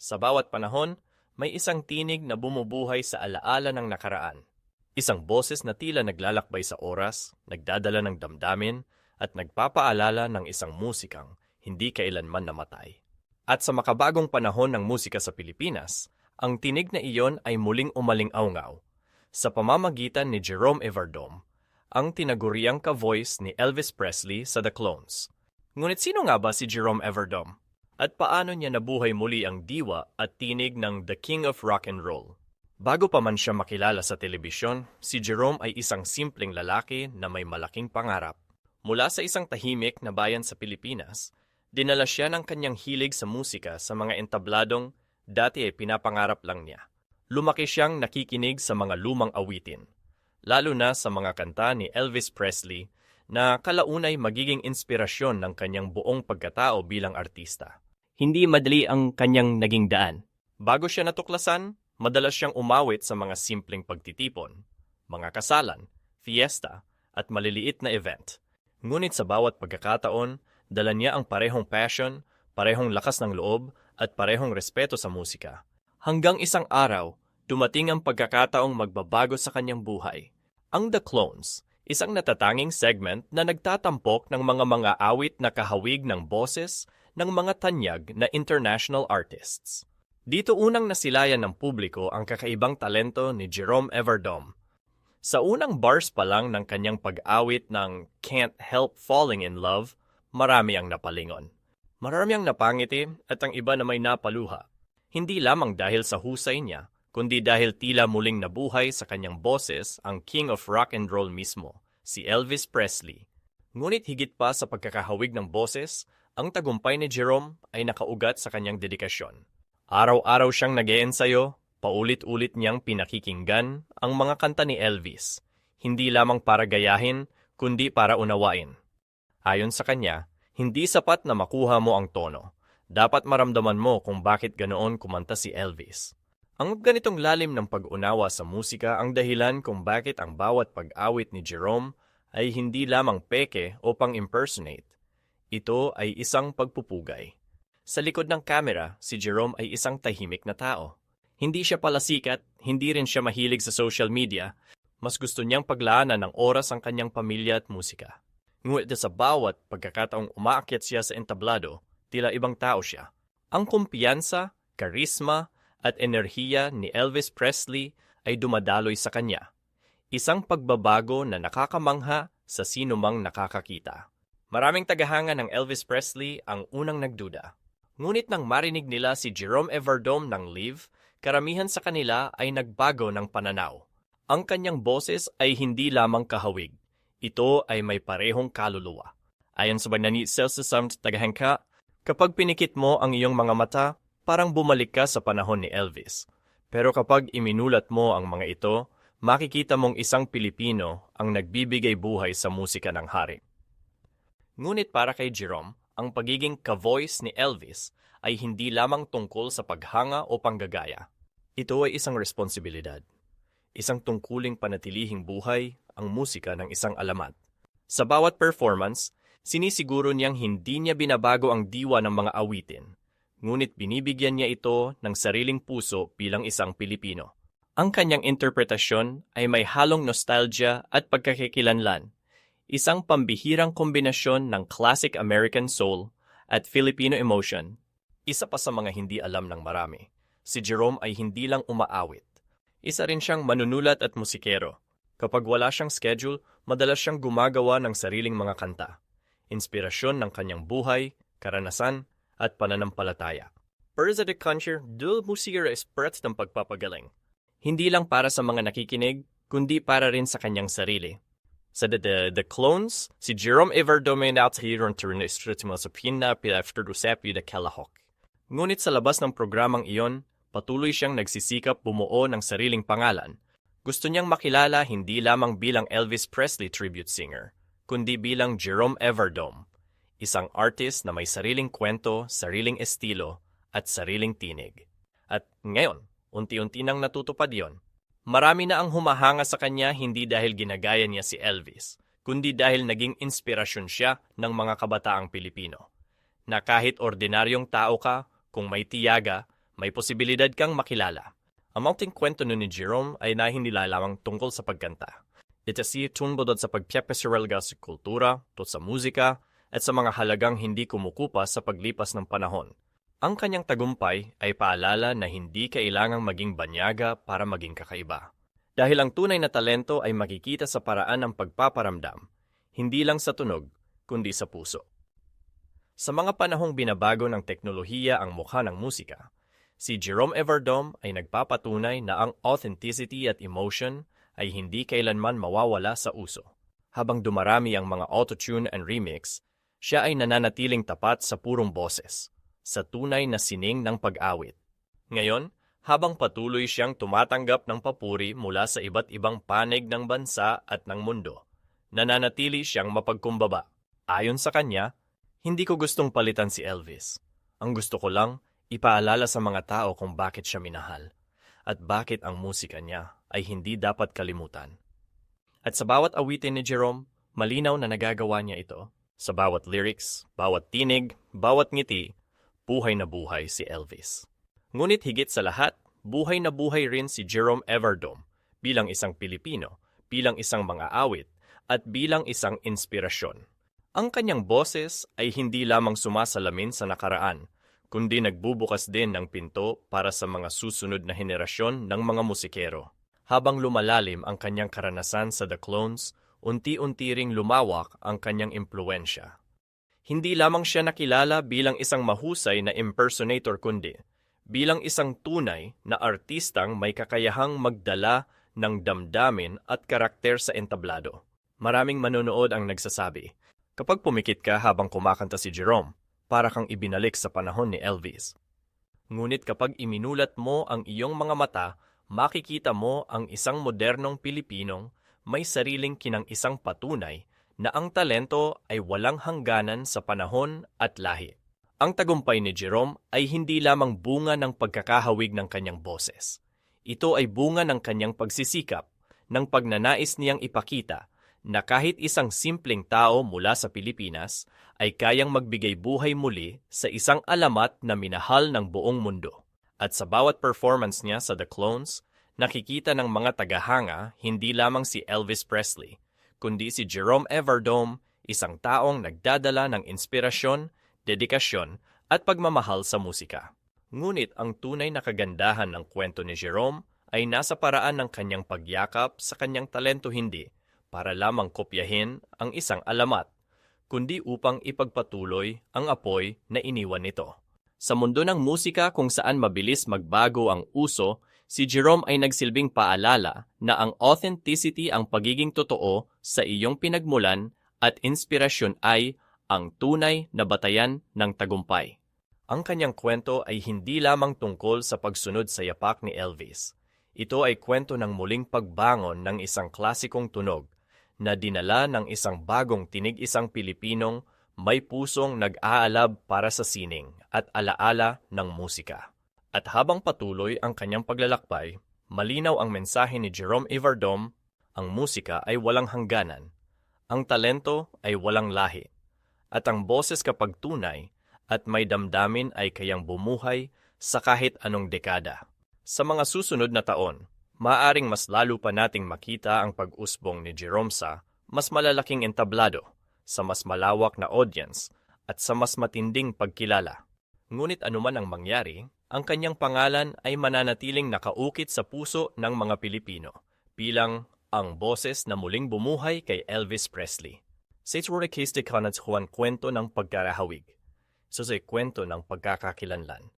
Sa bawat panahon, may isang tinig na bumubuhay sa alaala ng nakaraan. Isang boses na tila naglalakbay sa oras, nagdadala ng damdamin, at nagpapaalala ng isang musikang hindi kailanman namatay. At sa makabagong panahon ng musika sa Pilipinas, ang tinig na iyon ay muling umaling-aungaw sa pamamagitan ni Jerome Everdome, ang tinaguriang ka-voice ni Elvis Presley sa The Clones. Ngunit sino nga ba si Jerome Everdome? At paano niya nabuhay muli ang diwa at tinig ng The King of Rock and Roll? Bago pa man siya makilala sa telebisyon, si Jerome ay isang simpleng lalaki na may malaking pangarap. Mula sa isang tahimik na bayan sa Pilipinas, dinala siya ng kanyang hilig sa musika sa mga entabladong dati ay pinapangarap lang niya. Lumaki siyang nakikinig sa mga lumang awitin, lalo na sa mga kanta ni Elvis Presley na kalaunay magiging inspirasyon ng kanyang buong pagkatao bilang artista. Hindi madali ang kanyang naging daan. Bago siya natuklasan, madalas siyang umawit sa mga simpleng pagtitipon, mga kasalan, fiesta, at maliliit na event. Ngunit sa bawat pagkakataon, dala niya ang parehong passion, parehong lakas ng loob, at parehong respeto sa musika. Hanggang isang araw, dumating ang pagkakataong magbabago sa kanyang buhay. Ang The Clones, isang natatanging segment na nagtatampok ng mga mga awit na kahawig ng boses ng mga tanyag na international artists. Dito unang nasilayan ng publiko ang kakaibang talento ni Jerome Everdome. Sa unang bars pa lang ng kanyang pag-awit ng Can't Help Falling in Love, marami ang napalingon. Marami ang napangiti at ang iba na may napaluha. Hindi lamang dahil sa husay niya, kundi dahil tila muling nabuhay sa kanyang boses ang King of Rock and Roll mismo, si Elvis Presley. Ngunit higit pa sa pagkakahawig ng boses, ang tagumpay ni Jerome ay nakaugat sa kanyang dedikasyon. Araw-araw siyang nag ensayo paulit-ulit niyang pinakikinggan ang mga kanta ni Elvis, hindi lamang para gayahin, kundi para unawain. Ayon sa kanya, hindi sapat na makuha mo ang tono. Dapat maramdaman mo kung bakit ganoon kumanta si Elvis. Ang ganitong lalim ng pag-unawa sa musika ang dahilan kung bakit ang bawat pag-awit ni Jerome ay hindi lamang peke o pang-impersonate. Ito ay isang pagpupugay. Sa likod ng kamera, si Jerome ay isang tahimik na tao. Hindi siya pala sikat, hindi rin siya mahilig sa social media, mas gusto niyang paglaanan ng oras ang kanyang pamilya at musika. Ngunit sa bawat pagkakataong umaakyat siya sa entablado, tila ibang tao siya. Ang kumpiyansa, karisma, at enerhiya ni Elvis Presley ay dumadaloy sa kanya. Isang pagbabago na nakakamangha sa sino mang nakakakita. Maraming tagahanga ng Elvis Presley ang unang nagduda. Ngunit nang marinig nila si Jerome Everdome ng Live, karamihan sa kanila ay nagbago ng pananaw. Ang kanyang boses ay hindi lamang kahawig, ito ay may parehong kaluluwa. Ayon sa Banani Celsiusam tagahangka, kapag pinikit mo ang iyong mga mata, parang bumalik ka sa panahon ni Elvis. Pero kapag iminulat mo ang mga ito, makikita mong isang Pilipino ang nagbibigay buhay sa musika ng hari. Ngunit para kay Jerome, ang pagiging ka-voice ni Elvis ay hindi lamang tungkol sa paghanga o panggagaya. Ito ay isang responsibilidad. Isang tungkuling panatilihing buhay ang musika ng isang alamat. Sa bawat performance, sinisiguro niyang hindi niya binabago ang diwa ng mga awitin, ngunit binibigyan niya ito ng sariling puso bilang isang Pilipino. Ang kanyang interpretasyon ay may halong nostalgia at pagkakikilanlan, isang pambihirang kombinasyon ng classic American soul at Filipino emotion. Isa pa sa mga hindi alam ng marami, si Jerome ay hindi lang umaawit. Isa rin siyang manunulat at musikero Kapag wala siyang schedule, madalas siyang gumagawa ng sariling mga kanta. Inspirasyon ng kanyang buhay, karanasan, at pananampalataya. Sa The Concher, Musir is prat ng pagpapagaling. Hindi lang para sa mga nakikinig, kundi para rin sa kanyang sarili. Sa The, the, Clones, si Jerome Everdome na hiron turnistrutimo sa pina pilafterdusepi de Kalahok. Ngunit sa labas ng programang iyon, patuloy siyang nagsisikap bumuo ng sariling pangalan – gusto niyang makilala hindi lamang bilang Elvis Presley tribute singer, kundi bilang Jerome Everdome, isang artist na may sariling kwento, sariling estilo, at sariling tinig. At ngayon, unti-unti nang natutupad yon. Marami na ang humahanga sa kanya hindi dahil ginagaya niya si Elvis, kundi dahil naging inspirasyon siya ng mga kabataang Pilipino. Na kahit ordinaryong tao ka, kung may tiyaga, may posibilidad kang makilala. Ang mounting kwento ni Jerome ay nahinila lamang tungkol sa pagkanta. Ito si tunbodod sa pagpapasiralga sa kultura, to sa musika, at sa mga halagang hindi kumukupa sa paglipas ng panahon. Ang kanyang tagumpay ay paalala na hindi kailangang maging banyaga para maging kakaiba. Dahil ang tunay na talento ay makikita sa paraan ng pagpaparamdam, hindi lang sa tunog, kundi sa puso. Sa mga panahong binabago ng teknolohiya ang mukha ng musika, si Jerome Everdome ay nagpapatunay na ang authenticity at emotion ay hindi kailanman mawawala sa uso. Habang dumarami ang mga autotune and remix, siya ay nananatiling tapat sa purong boses, sa tunay na sining ng pag-awit. Ngayon, habang patuloy siyang tumatanggap ng papuri mula sa iba't ibang panig ng bansa at ng mundo, nananatili siyang mapagkumbaba. Ayon sa kanya, hindi ko gustong palitan si Elvis. Ang gusto ko lang, ipaalala sa mga tao kung bakit siya minahal at bakit ang musika niya ay hindi dapat kalimutan. At sa bawat awitin ni Jerome, malinaw na nagagawa niya ito. Sa bawat lyrics, bawat tinig, bawat ngiti, buhay na buhay si Elvis. Ngunit higit sa lahat, buhay na buhay rin si Jerome Everdome bilang isang Pilipino, bilang isang mga awit, at bilang isang inspirasyon. Ang kanyang boses ay hindi lamang sumasalamin sa nakaraan, kundi nagbubukas din ng pinto para sa mga susunod na henerasyon ng mga musikero. Habang lumalalim ang kanyang karanasan sa The Clones, unti-unti ring lumawak ang kanyang impluensya. Hindi lamang siya nakilala bilang isang mahusay na impersonator kundi bilang isang tunay na artistang may kakayahang magdala ng damdamin at karakter sa entablado. Maraming manonood ang nagsasabi, kapag pumikit ka habang kumakanta si Jerome, para kang ibinalik sa panahon ni Elvis. Ngunit kapag iminulat mo ang iyong mga mata, makikita mo ang isang modernong Pilipinong may sariling kinang isang patunay na ang talento ay walang hangganan sa panahon at lahi. Ang tagumpay ni Jerome ay hindi lamang bunga ng pagkakahawig ng kanyang boses. Ito ay bunga ng kanyang pagsisikap, ng pagnanais niyang ipakita na kahit isang simpleng tao mula sa Pilipinas ay kayang magbigay buhay muli sa isang alamat na minahal ng buong mundo. At sa bawat performance niya sa The Clones, nakikita ng mga tagahanga hindi lamang si Elvis Presley, kundi si Jerome Everdome, isang taong nagdadala ng inspirasyon dedikasyon at pagmamahal sa musika. Ngunit ang tunay na kagandahan ng kwento ni Jerome ay nasa paraan ng kanyang pagyakap sa kanyang talento hindi para lamang kopyahin ang isang alamat, kundi upang ipagpatuloy ang apoy na iniwan nito. Sa mundo ng musika kung saan mabilis magbago ang uso, si Jerome ay nagsilbing paalala na ang authenticity ang pagiging totoo sa iyong pinagmulan at inspirasyon ay ang tunay na batayan ng tagumpay. Ang kanyang kwento ay hindi lamang tungkol sa pagsunod sa yapak ni Elvis. Ito ay kwento ng muling pagbangon ng isang klasikong tunog na dinala ng isang bagong tinig-isang Pilipinong may pusong nag-aalab para sa sining at alaala ng musika. At habang patuloy ang kanyang paglalakbay, malinaw ang mensahe ni Jerome Everdome, ang musika ay walang hangganan, ang talento ay walang lahi at ang boses kapag tunay at may damdamin ay kayang bumuhay sa kahit anong dekada. Sa mga susunod na taon, maaring mas lalo pa nating makita ang pag-usbong ni Jerome sa mas malalaking entablado, sa mas malawak na audience, at sa mas matinding pagkilala. Ngunit anuman ang mangyari, ang kanyang pangalan ay mananatiling nakaukit sa puso ng mga Pilipino bilang ang boses na muling bumuhay kay Elvis Presley. Sa itsura case de kanat Juan kwento ng pagkarahawig. So sa kwento ng pagkakakilanlan.